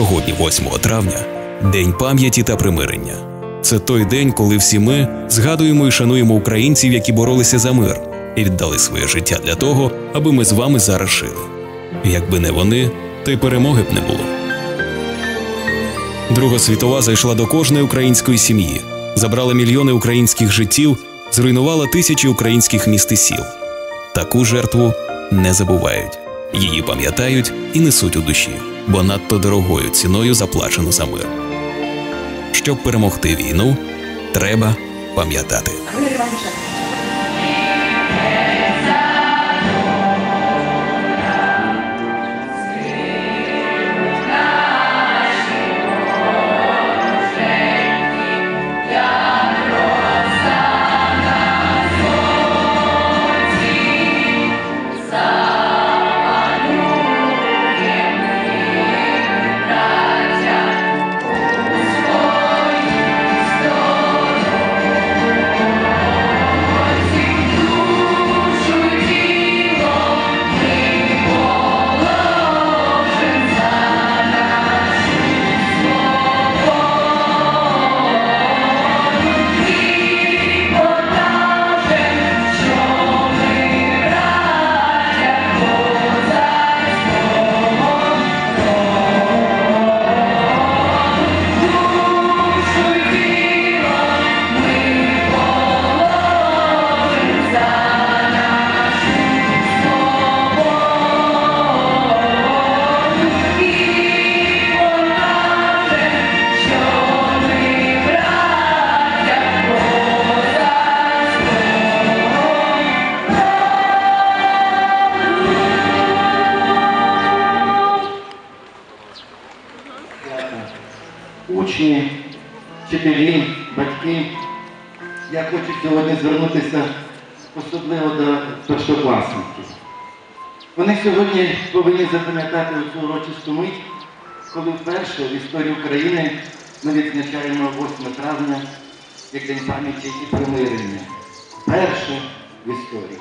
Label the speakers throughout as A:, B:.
A: Сьогодні, 8 травня, День пам'яті та примирення. Це той день, коли всі ми згадуємо і шануємо українців, які боролися за мир і віддали своє життя для того, аби ми з вами зараз жили. Якби не вони, то й перемоги б не було. Друга світова зайшла до кожної української сім'ї, забрала мільйони українських життів, зруйнувала тисячі українських міст і сіл. Таку жертву не забувають, її пам'ятають і несуть у душі, бо надто дорогою ціною заплачено за мир. Щоб перемогти війну, треба пам'ятати.
B: Повинні запам'ятати цю урочисту мить, коли вперше в історії України ми відзначаємо 8 травня як День пам'яті і примирення. Перше в історії.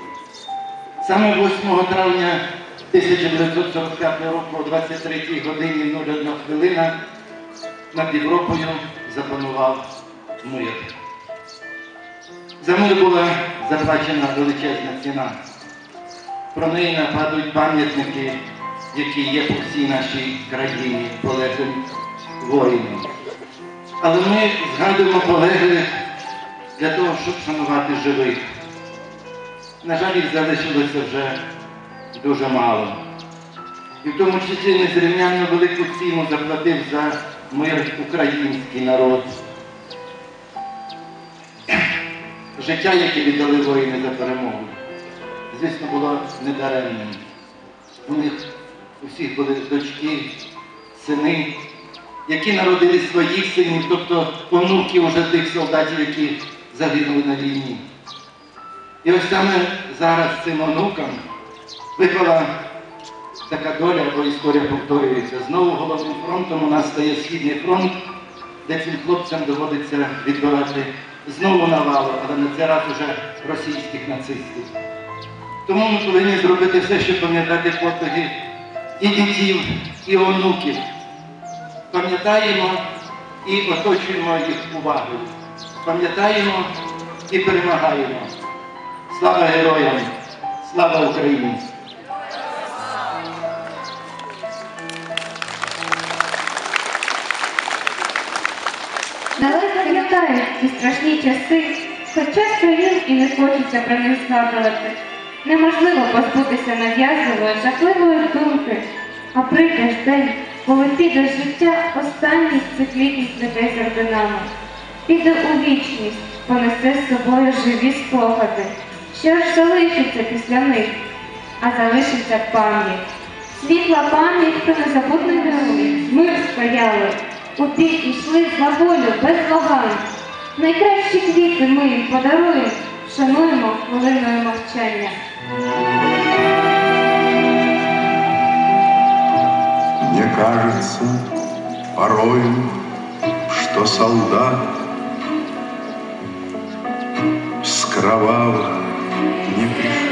B: Саме 8 травня 1945 року о 23 годині 01 хвилина над Європою запанував мир. За мир була заплачена величезна ціна. Про неї нагадують пам'ятники, які є по всій нашій країні полеглим воїнам. Але ми згадуємо полеглих для того, щоб шанувати живих. На жаль, їх залишилося вже дуже мало. І в тому числі незрівнянно велику ціну заплатив за мир український народ. Життя, яке віддали воїни за перемогу, звісно, було недаремним. У них у всіх були дочки, сини, які народили своїх синів, тобто онуки вже тих солдатів, які загинули на війні. І ось саме зараз цим онукам випала така доля, бо історія повторюється. Знову головним фронтом у нас стає Східний фронт, де цим хлопцям доводиться відбивати знову навалу, але на цей раз уже російських нацистів. Тому ми повинні зробити все, щоб пам'ятати подвиги і дітів, і онуків. Пам'ятаємо і оточуємо їх увагою. Пам'ятаємо і перемагаємо. Слава героям! Слава Україні!
C: Далеко пам'ятають ці страшні часи, хоч часто їм і не хочеться про них згадувати. Неможливо позбутися нав'язливої, жахливої думки, а ж день, коли піде з життя останній літніх людей з орденами. Піде у вічність, понесе з собою живі спогади. Що ж залишиться після них? А залишиться пам'ять. Світла пам'ять про незабутних героїв. Ми стояли. У бій ішли на волю без вагань. Найкращі квіти ми їм подаруємо, шануємо хвилиною мовчання.
D: Мне кажется порою, что солдат с кровавых не пришел.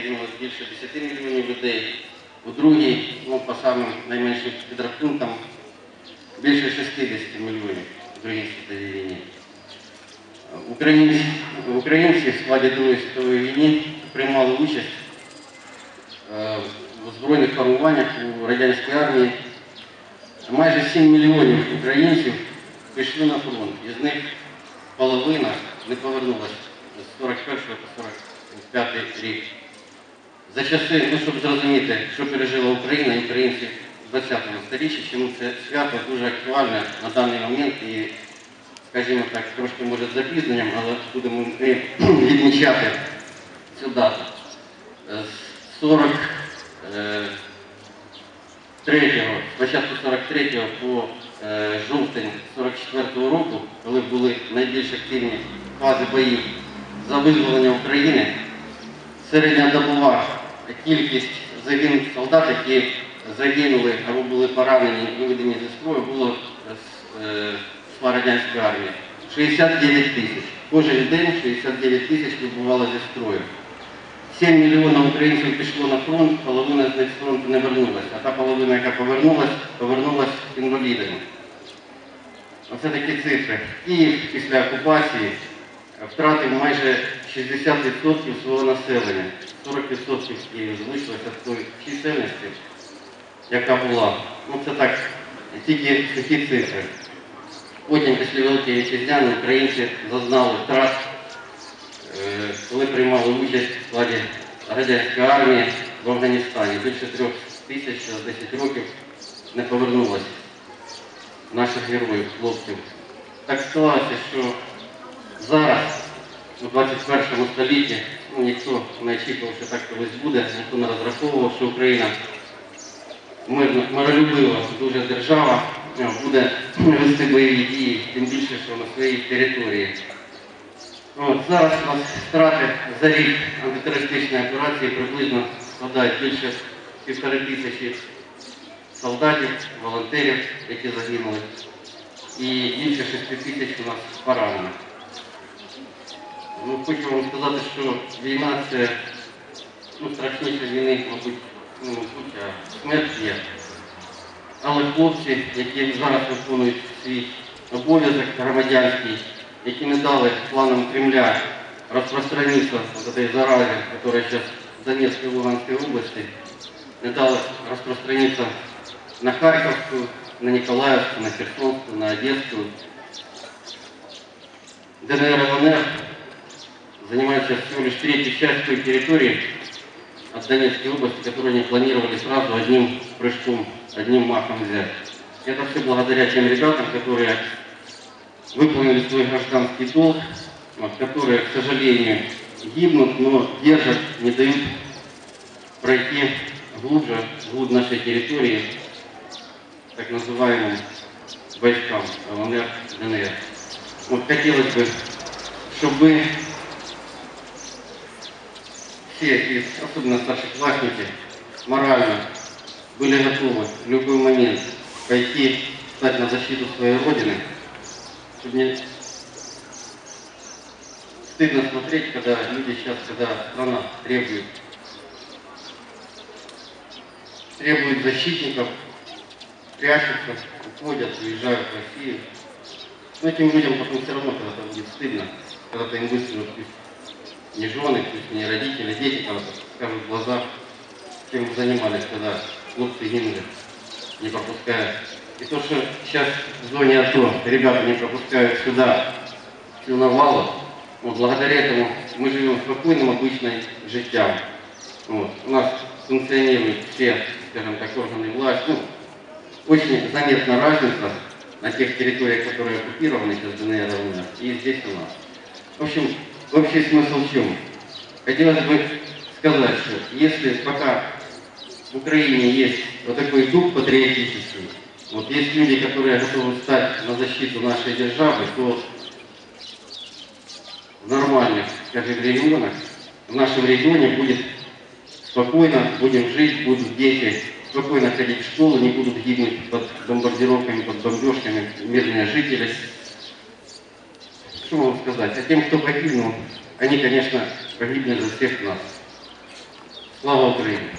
E: Світовій більше 10 мільйонів людей, у другій, ну, по самим найменшим підрахункам, більше 60 мільйонів в другій світовій війні. Українці, українці в складі Другої світової війни приймали участь е, в збройних формуваннях у радянській армії. Майже 7 мільйонів українців пішли на фронт. Із них половина не повернулася з 41 по 45 рік. За часи, ну, щоб зрозуміти, що пережила Україна і українці в 20 сторіччі, чому це свято дуже актуальне на даний момент і, скажімо так, трошки може з запізненням, але будемо відмічати цю дату. Е, З 40 е, 43-го, спочатку 43-го по е, жовтень 44-го року, коли були найбільш активні фази боїв за визволення України, середня добова кількість загинулих солдат, які загинули або були поранені, виведені зі строю, було з е, радянської армії 69 тисяч. Кожен день 69 тисяч вибувало зі строю. 7 мільйонів українців пішло на фронт, половина з них з фронту не вернулася, а та половина, яка повернулася, повернулася інвалідами. Оце такі цифри. Київ після окупації втратив майже 60% свого населення. 40% Києва залишилося з тої чисельності, яка була. Ну це так, тільки такі цифри. Потім після Великої Вітчизняни українці зазнали втрат Е, коли приймали участь в складі радянської армії в Афганістані. Більше трьох тисяч за 10 років не повернулося наших героїв, хлопців. Так склалося, що зараз, у 21 столітті, ну, ніхто не очікував, що так колись буде, ніхто не розраховував, що Україна мирно, миролюбива дуже держава е, буде вести бойові дії, тим більше, що на своїй території. От, зараз у нас втрати за рік антитерористичної операції приблизно складають більше півтори тисячі солдатів, волонтерів, які загинули, і більше шести тисяч у нас поранених. Ну, хочу вам сказати, що війна це ну, страшніше війни, мабуть, ну, смерть є. Але хлопці, які зараз виконують свій обов'язок громадянський, які не дали планам Кремля распространиться вот этой заразе, которая сейчас в Донецкой и Луганской области, не дали распространиться на Харьковскую, на Николаевскую, на Херсонскую, на Одесскую. ДНР ЛНР занимают сейчас всего лишь третью часть той территории от Донецкой области, которую они планировали сразу одним прыжком, одним махом взять. Это все благодаря тем ребятам, которые выполнили свой гражданский долг, которые, к сожалению, гибнут, но держат, не дают пройти глубже, вглубь нашей территории, так называемым войскам ЛНР, ДНР. Вот хотелось бы, чтобы все, и особенно старшеклассники, морально были готовы в любой момент пойти стать на защиту своей Родины, чтобы мне стыдно смотреть, когда люди сейчас, когда страна требует, требует защитников, прячутся, уходят, уезжают в Россию. Но этим людям потом все равно когда-то будет стыдно, когда-то им пусть не жены, не родители, дети когда-то скажут в глаза, чем вы занимались, когда хлопцы гинули, не пропуская и то, что сейчас в зоне АТО ребята не пропускают сюда навалу, вот, благодаря этому мы живем спокойным, обычным життям. Вот. У нас функционируют все, скажем так, органы власти. Ну, очень заметна разница на тех территориях, которые оккупированы сейчас ДНР и здесь у нас. В общем, общий смысл в чем? Хотелось бы сказать, что если пока в Украине есть вот такой дух патриотический, вот есть люди, которые готовы встать на защиту нашей державы, то в нормальных, скажем, регионах, в нашем регионе будет спокойно, будем жить, будут дети спокойно ходить в школу, не будут гибнуть под бомбардировками, под бомбежками мирные жители. что могу сказать? А тем, кто погибнул, они, конечно, погибли за всех нас. Слава
D: Украине!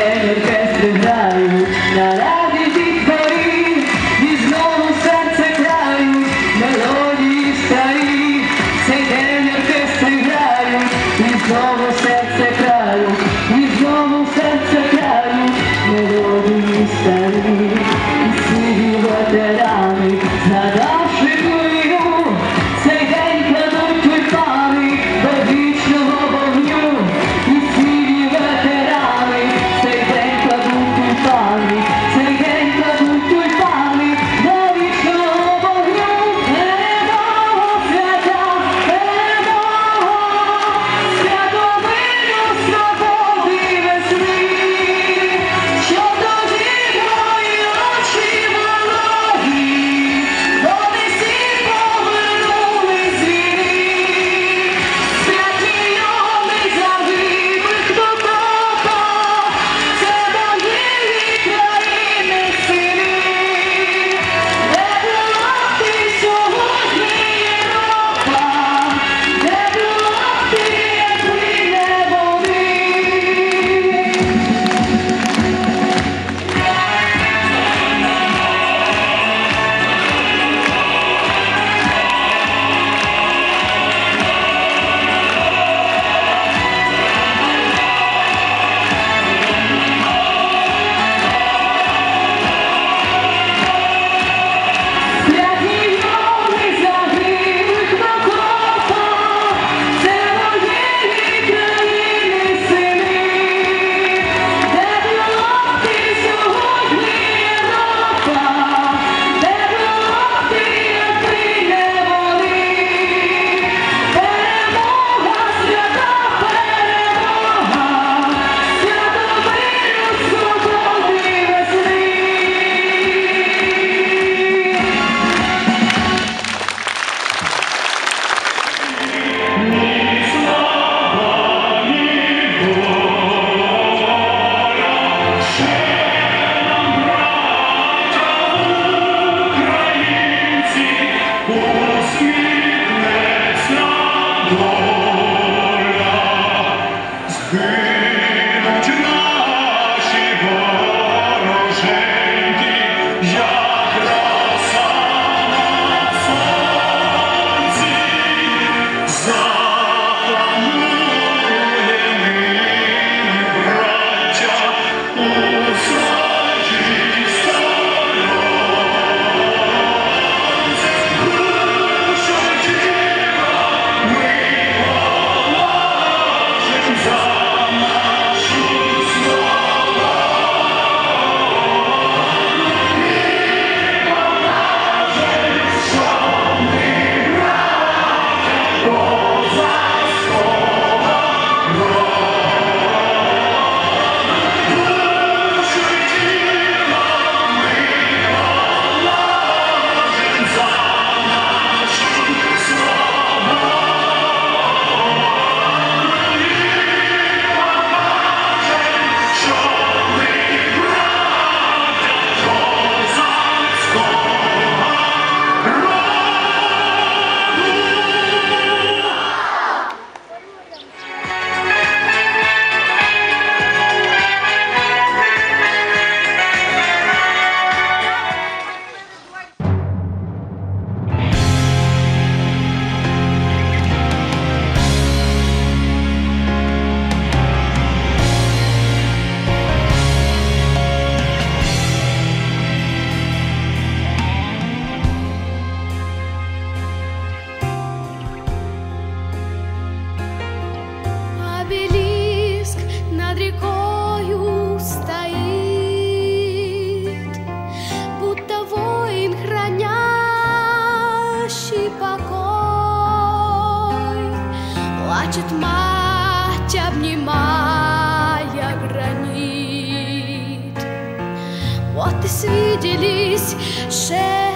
D: manifest the value, not плачет мать,
F: обнимая гранит. Вот и свиделись
G: шеи.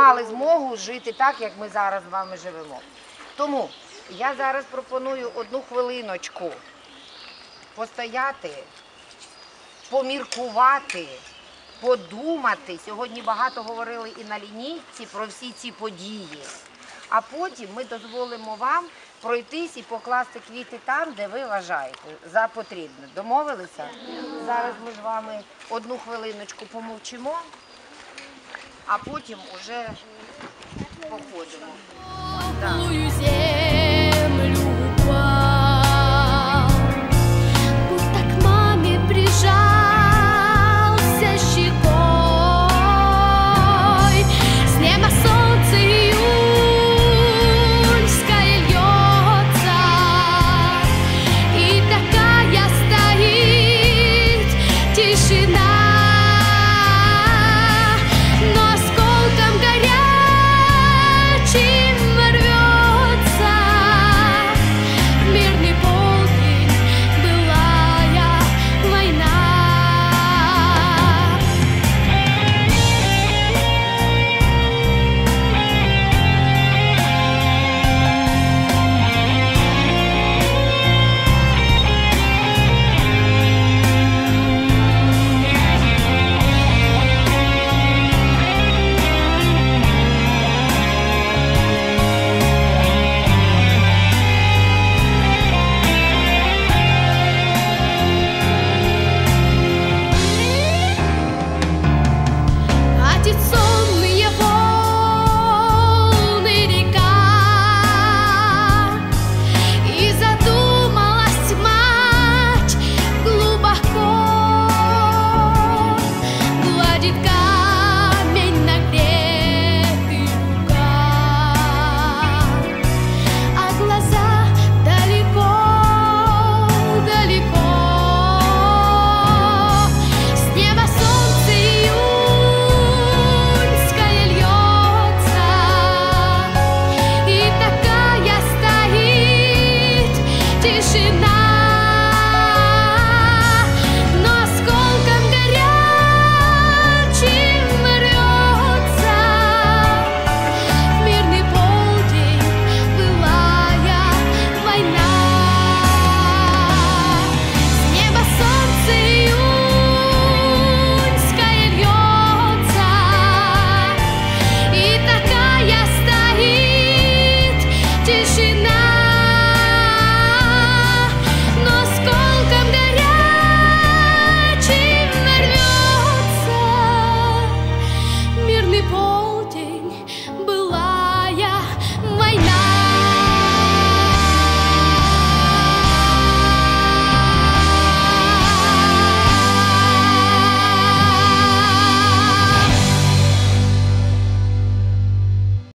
G: Мали змогу жити так, як ми зараз з вами живемо. Тому я зараз пропоную одну хвилиночку постояти, поміркувати, подумати. Сьогодні багато говорили і на лінійці про всі ці події. А потім ми дозволимо вам пройтись і покласти квіти там, де ви вважаєте за потрібне. Домовилися? Зараз ми з вами одну хвилиночку помовчимо, а потім уже походимо.
F: землю